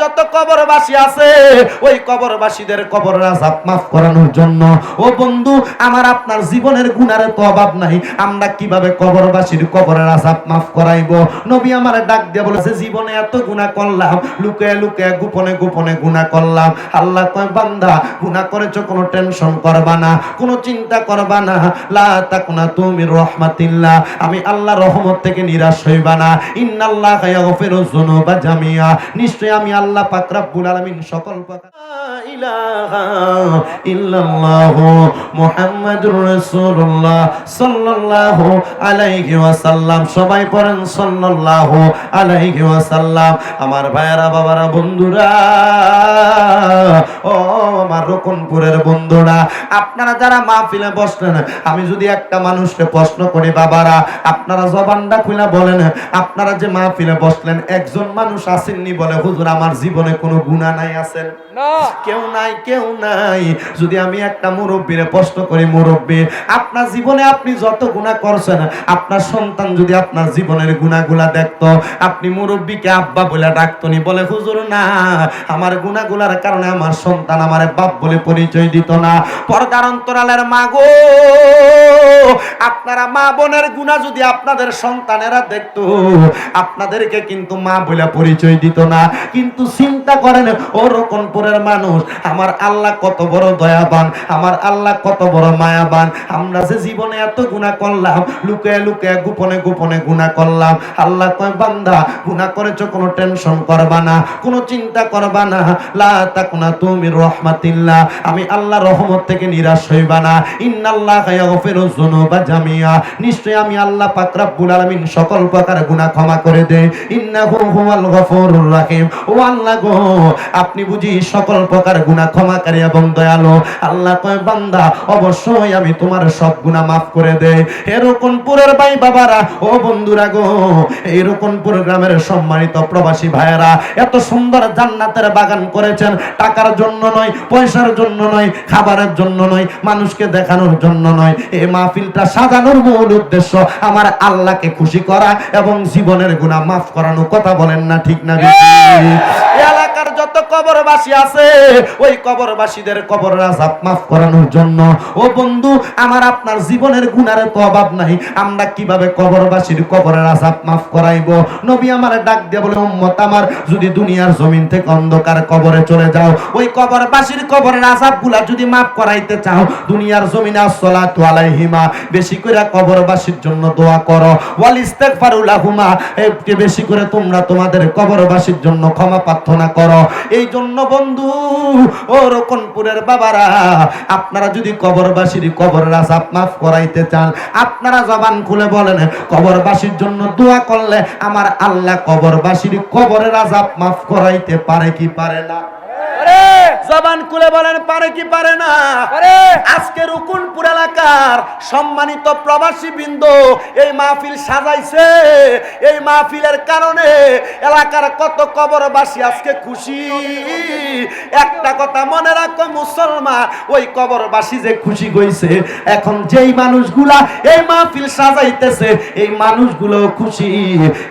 যত কবরবাসী আছে, ওই কবরবাসীদের কবর আজাব মাফ করানোর জন্য। ও বন্ধু, আমার আপনার জীবনের গুনার তো অভাব নাই। আমরা কীভাবে কবরবাসীর কবরের আজাব মাফ করাইব? নবী আমার ডাক দিয়ে বলেছে জীবনে এত গুনাহ করলাম লুকে লুকে গোপনে গোপনে গুনাহ করলাম। আল্লাহ কয়, বান্দা, গুনাহ করেছ, কোনো টেনশন করবা না, কোনো চিন্তা করবা না। লা তাকুনা তুমি রহমাতিল্লাহ। আমি আল্লাহ রহমত থেকে নিরাশ হইবা না। ইন্নাল্লাহ ইয়াগফিরু যুনুবা জামিয়া। নিশ্চয় আমি আল্লাহ পাক রব্বুল আলামিন সকল ওয়াসাল্লাম। সবাই পড়েন আলাইহি ওয়াসাল্লাম। আমার বাবারা, বন্ধুরা, ও আমার রকনপুরের বন্ধুরা, আপনারা যারা মাহফিলে বসলেন, আমি যদি একটা মানুষকে প্রশ্ন করি, বাবারা, আপনারা জবানটা খুলে বলেন, আপনারা যে মাহফিলে বসলেন, একজন মানুষ আসেননি বলে হুজুর, আমার জীবনে কোনো গুণা নাই আছেন কেউ নাই কেউ নাই। যদি আমি একটা মুরব্বীরে প্রশ্ন করি মুরব্বী আপনার জীবনে আপনি যত গুণা করছেন আপনার সন্তান যদি আপনার জীবনের গুণাগুলা দেখতো আপনি মুরব্বীকে আব্বা বলে ডাকতনি বলে হুজুর না আমার গুণাগুলার কারণে আমার সন্তান আমার বাপ বলে পরিচয় দিত না। পর্দার অন্তরালের মাগো আপনারা মা বোনের গুণা যদি আপনাদের সন্তানেরা দেখতো আপনাদেরকে কিন্তু মা বলে পরিচয় দিত না। কিন্তু চিন্তা করেন, ও রকনপুরের মানুষ, আমার আল্লাহ কত বড় দয়াবান, আমার আল্লাহ কত বড় মায়াবান। আমরা যে জীবনে এত গুণা করলাম লুকে লুকে গোপনে গোপনে গুণা করলাম। আল্লাহ কয়, বান্দা গুণা করেছ, কোনো টেনশন করবা না, কোনো চিন্তা করবা না। লা তাকুনা তুমি রহমাতিল্লাহ। আমি আল্লাহ রহমত থেকে নিরাশ হইবা না। ইন্নাল্লাহ ইয়াগফিরু যুনুবা জামিয়া। নিশ্চয় আমি আল্লাহ পাক রব্বুল আলামিন সকল প্রকার গুনাহ ক্ষমা করে দেই। ইন্নাহু হুয়াল গফুরুর রহিম। ও আল্লাহ আপনি বুঝি সকল প্রকার গুনাহ ক্ষমাকারী এবং দয়ালু? আল্লাহ কয়, বান্দা, অবশ্যই আমি তোমার সব গুনাহ মাফ করে দেই। এরকম পুরের ভাই বাবারা, ও বন্ধুরা গো এইরকম গ্রামের সম্মানিত প্রবাসী ভাইয়েরা, এত সুন্দর জান্নাতের বাগান করেছেন। টাকার জন্য নয়, পয়সার জন্য নয়, খাবারের জন্য নয়, মানুষকে দেখানোর জন্য নয়। এই মাহফিলটা সাজানোর মূল উদ্দেশ্য আমার আল্লাহকে খুশি করা এবং জীবনের গুনাহ মাফ করানো কথা বলেন না ঠিক না বেশি এলাকার যত কবরবাসী আছে, ওই কবরবাসীদের কবর আজাব মাফ করানোর জন্য। ও বন্ধু, আমার আপনার জীবনের গুনার তো অভাব নাই। আমরা কীভাবে কবরবাসীর কবরের আজাব মাফ করাইব? নবী আমার ডাক দিয়ে বলে, উম্মত আমার, যদি দুনিয়ার জমিন থেকে অন্ধকার কবরে চলে যাও, ওই কবরবাসীর কবরের আজাবগুলা যদি মাফ করাইতে চাও, দুনিয়ার জমিনে আসসালাতু আলাইহিমা, বেশি করে কবরবাসীর জন্য দোয়া করো। ওয়াল ইস্তিগফারু লাহুমা বেশি করে তোমরা তোমাদের কবরবাসীর জন্য ক্ষমা প্রার্থনা করো। এই জন্য বন্ধু, ও রকনপুরের বাবারা, আপনারা যদি কবরবাসীর কবরের আজাব মাফ করাইতে চান, আপনারা জবান খুলে বলেন, কবরবাসীর জন্য দোয়া করলে আমার আল্লাহ কবরবাসীর কবরের আজাব মাফ করাইতে পারে কি পারে না? জবান খুলে বলেন পারে কি পারে না? আজকে রুকুনপুর এলাকার সম্মানিত প্রবাসী বৃন্দ এই মাহফিল সাজাইছে। এই মাহফিলের কারণে এলাকার কত কবরবাসী আজকে খুশি। একটা কথা মনে রাখো মুসলমান ওই কবরবাসী যে খুশি গইছে এখন যেই মানুষগুলা এই মাহফিল সাজাইতেছে এই মানুষগুলো খুশি।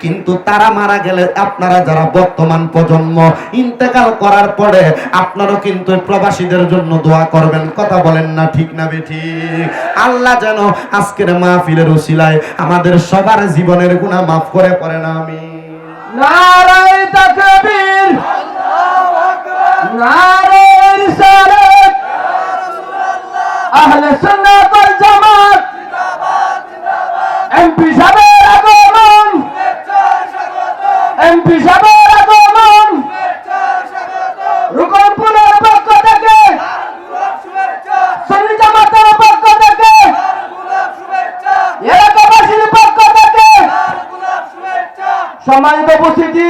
কিন্তু তারা মারা গেলে আপনারা যারা বর্তমান প্রজন্ম ইন্তেকাল করার পরে আপনারও কিন্তু প্রবাসীদের জন্য দোয়া করবেন। কথা বলেন না ঠিক না বেঠি আল্লাহ যেন আজকের মাহফিলের উসিলায় আমাদের সবার জীবনের গুনাহ মাফ করে পড়ে না আমি নারায় নারায় আহলে জামাত এমপি সাহেবের আগমন এমপি সাহেবের আগমন রুকনপুরের পক্ষ থেকে সুন্নি জামাতের পক্ষ থেকে এলাকাবাসীর পক্ষ থেকে সম্মানিত উপস্থিতি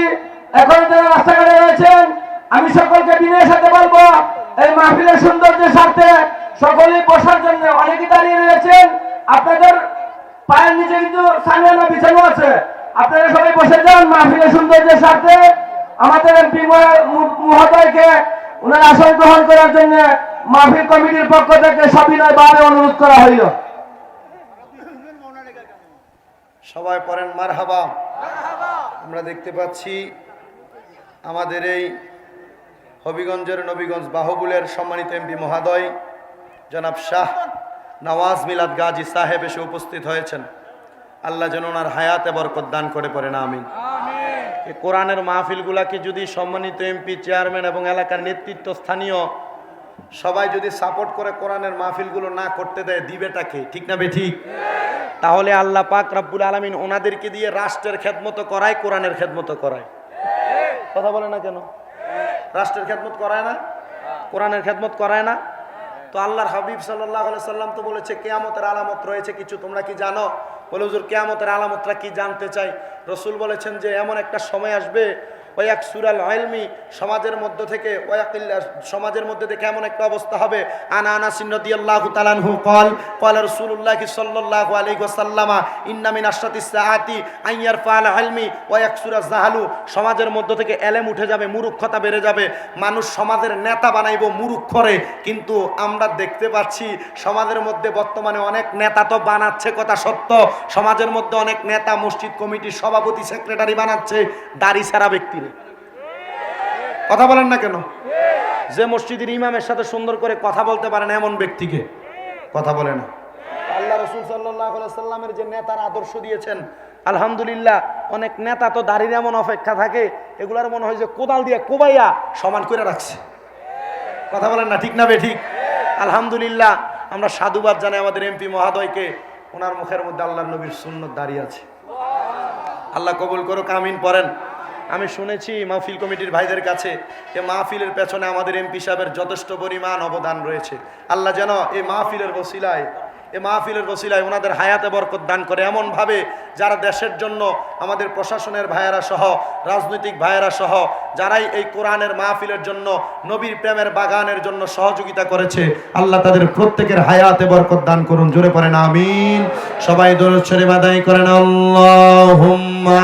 এখন যারা রাস্তাঘাটে রয়েছেন, আমি সকলকে বিনয়ের সাথে বলব, এই মাহফিলের সৌন্দর্যের স্বার্থে সকলেই বসার জন্য অনেকে দাঁড়িয়ে রয়েছেন। আপনাদের পায়ের নিচে কিন্তু সামিয়ানা বিছানো আছে। আপনারা সবাই বসে যান মাহফিলের সৌন্দর্যের স্বার্থে। আমাদের এমপি মহোদয়কে ওনার আসন গ্রহণ করার জন্য মাহফিল কমিটির পক্ষ থেকে সবিনয় অনুরোধ করা হইল। সবাই পড়েন মারহাবা। আমরা দেখতে পাচ্ছি আমাদের এই হবিগঞ্জের নবীগঞ্জ বাহুবুলের সম্মানিত এমপি মহাদয় জনাব শাহ নওয়াজ মিলাদ গাজী সাহেব এসে উপস্থিত হয়েছেন। আল্লাহ যেন ওনার হায়াতে বরকত দান করে পড়েন আমিন। এই কোরআনের মাহফিলগুলাকে যদি সম্মানিত এমপি চেয়ারম্যান এবং এলাকার নেতৃত্ব স্থানীয় সবাই যদি সাপোর্ট করে কোরআনের মাহফিলগুলো না করতে দেয় দিবেটাকে ঠিক না বে ঠিক। তাহলে আল্লাহ পাক রাব্বুল আলামিন ওনাদেরকে দিয়ে রাষ্ট্রের খেদমতো করায়, কোরআনের খেদমতো করায়। কথা বলে না কেন? রাষ্ট্রের খেদমত করায় না? কোরআনের খেদমত করায় না? তো আল্লাহর হাবিব সাল্লাহ সাল্লাম তো বলেছে, কেয়ামতের আলামত রয়েছে কিছু, তোমরা কি জানো? বলে, হুজুর, কেয়ামতের আলামতরা কি জানতে চাই? রসুল বলেছেন যে, এমন একটা সময় আসবে ওয়াক সুরাল আলমি সমাজের মধ্য থেকে ওয়াকিল্লা সমাজের মধ্যে থেকে এমন একটা অবস্থা হবে? আনা আনা সিন্নতি আল্লাহ তালানহু কল কল রসুল্লাহ সাল্লাহ আলী ওসাল্লামা ইন্নামিন আশরাতিস সাআতি আইয়ার ফাল আলমি ওয়াক সুরা জাহালু, সমাজের মধ্য থেকে এলেম উঠে যাবে মুরুক্ষতা বেড়ে যাবে, মানুষ সমাজের নেতা বানাইব মুরুক্ষরে কিন্তু আমরা দেখতে পাচ্ছি সমাজের মধ্যে বর্তমানে অনেক নেতা তো বানাচ্ছে কথা সত্য, সমাজের মধ্যে অনেক নেতা মসজিদ কমিটির সভাপতি, সেক্রেটারি বানাচ্ছে, দাড়ি সারা ব্যক্তিরে কথা বলেন না কেন? যে মসজিদের ইমামের সাথে সুন্দর করে কথা বলতে পারেন এমন ব্যক্তিকে, কথা বলে না। আল্লাহ রসুল সাল্লামের যে নেতার আদর্শ দিয়েছেন, আলহামদুলিল্লাহ অনেক নেতা তো দাড়ির এমন অপেক্ষা থাকে, এগুলার মনে হয় যে কোদাল দিয়ে কোবাইয়া সমান করে রাখছে। কথা বলেন না, ঠিক না বে ঠিক? আলহামদুলিল্লাহ, আমরা সাধুবাদ জানাই আমাদের এমপি মহাদয়কে, ওনার মুখের মধ্যে আল্লাহ নবীর সুন্নত দাঁড়িয়ে আছে। আল্লাহ কবুল করো কামিন পড়েন। আমি শুনেছি মাহফিল কমিটির ভাইদের কাছে যে মাহফিলের পেছনে আমাদের এমপি সাহেবের যথেষ্ট পরিমাণ অবদান রয়েছে। আল্লাহ যেন এই মাহফিলের বসিলায় এই মাহফিলের বসিলায় ওনাদের হায়াতে বরকত দান করে এমনভাবে যারা দেশের জন্য, আমাদের প্রশাসনের ভাইয়েরা সহ, রাজনৈতিক ভাইয়েরা সহ, যারাই এই কোরআনের মাহফিলের জন্য, নবীর প্রেমের বাগানের জন্য সহযোগিতা করেছে, আল্লাহ তাদের প্রত্যেকের হায়াতে বরকত দান করুন। জোরে পড়েন, আমিন। সবাই দরুদ শরীফ আদায় করেন। আল্লাহুম্মা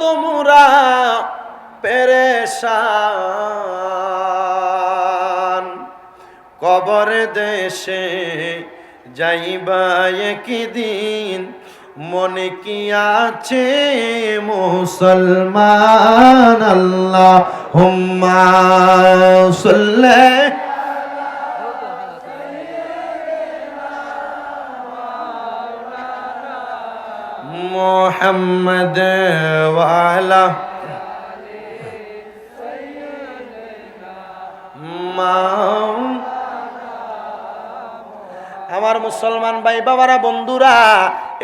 তোমরা পেরেশান। কবর দেশে যাইবা একদিন মনে কি আছে মুসলমান? আল্লাহ হুম্মা সাল্লে মোহাম্মদ وعلى আমার মুসলমান ভাই বাবারা বন্ধুরা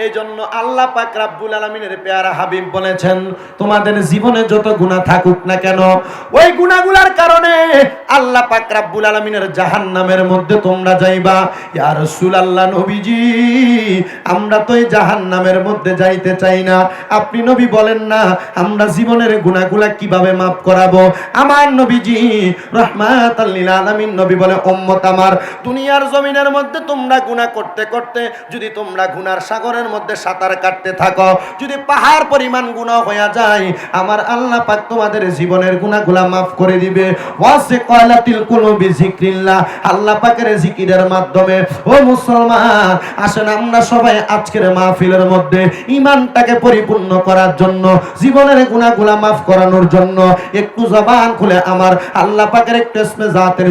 এই জন্য আল্লাহ পাক রাব্বুল আলমিনের পেয়ারা হাবিব বলেছেন, তোমাদের জীবনে যত গুণা থাকুক না কেন, ওই গুণাগুলার কারণে আল্লাহ পাক রাব্বুল আলমিনের জাহান নামের মধ্যে তোমরা যাইবা। ইয়া রাসূলুল্লাহ, নবীজি, আমরা তো এই জাহান নামের মধ্যে যাইতে চাই না। আপনি নবী বলেন না, আমরা জীবনের গুণাগুলা কীভাবে মাফ করাবো? আমার নবীজি রহমাত আলামিন নবী বলে, উম্মত আমার, দুনিয়ার জমিনের মধ্যে তোমরা গুনাহ করতে করতে যদি তোমরা গুনার সাগরের মধ্যে সাঁতার কাটতে থাকো। যদি পাহাড় পরিমাণ গুনাহ হয়ে যায়, আমার আল্লাহ পাক তোমাদের জীবনের গুনাহগুলা মাফ করে দিবে। ওয়াসে কয়লাতিল কুলুবি যিকরিল্লাহ। আল্লাহ পাকের জিকিরের মাধ্যমে, ও মুসলমান, আসেন আমরা সবাই আজকের মাহফিলের মধ্যে ইমানটাকে পরিপূর্ণ করার জন্য, জীবনের গুনাহগুলা মাফ করানোর জন্য। একটু জবান খুলে আমার আল্লাহ পাকের একটু ইসমে জাতের